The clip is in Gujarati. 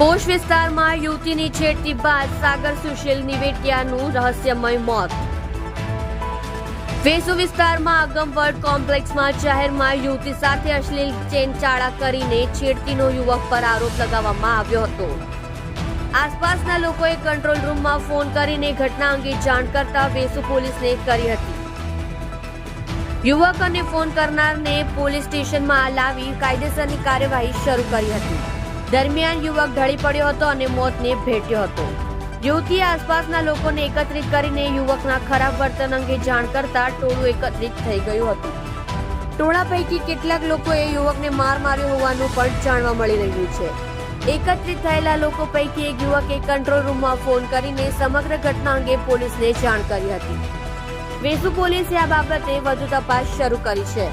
પોશ વિસ્તારમાં યુવતીની છેડતી બાદ સાગર સુશીલ નિવેટિયાનું રહસ્યમય મોત. વેસુ વિસ્તારમાં આગમવડ કોમ્પ્લેક્સમાં જાહેરમાં યુવતી સાથે અશ્લીલ ચેનચાળા કરીને છેડતીનો યુવક પર આરોપ લગાવવામાં આવ્યો હતો. આસપાસના લોકોએ કંટ્રોલ રૂમમાં ફોન કરીને ઘટના અંગે જાણ કરતા વેસુ પોલીસને કરી હતી. યુવક અને ફોન કરનારને પોલીસ સ્ટેશનમાં લાવી કાયદેસરની કાર્યવાહી શરૂ કરી હતી. દરમિયાન યુવક ઢળી પડ્યો હતો અને મોતને ભેટ્યો હતો. યુવતીએ આસપાસના લોકોને એકત્રિત કરીને યુવકના ખરાબ વર્તન અંગે જાણ કરતા ટોળું એકત્રિત થઈ ગયું હતું. ટોળા પૈકી કેટલાક લોકોએ યુવકને માર માર્યો હોવાનું પણ જાણવા મળી રહ્યું છે. એકત્રિત થયેલા લોકો પૈકી એક યુવકે કંટ્રોલ રૂમમાં ફોન કરીને સમગ્ર ઘટના અંગે પોલીસને જાણ કરી હતી. વેસુ પોલીસે આ બાબતે વધુ તપાસ શરૂ કરી છે.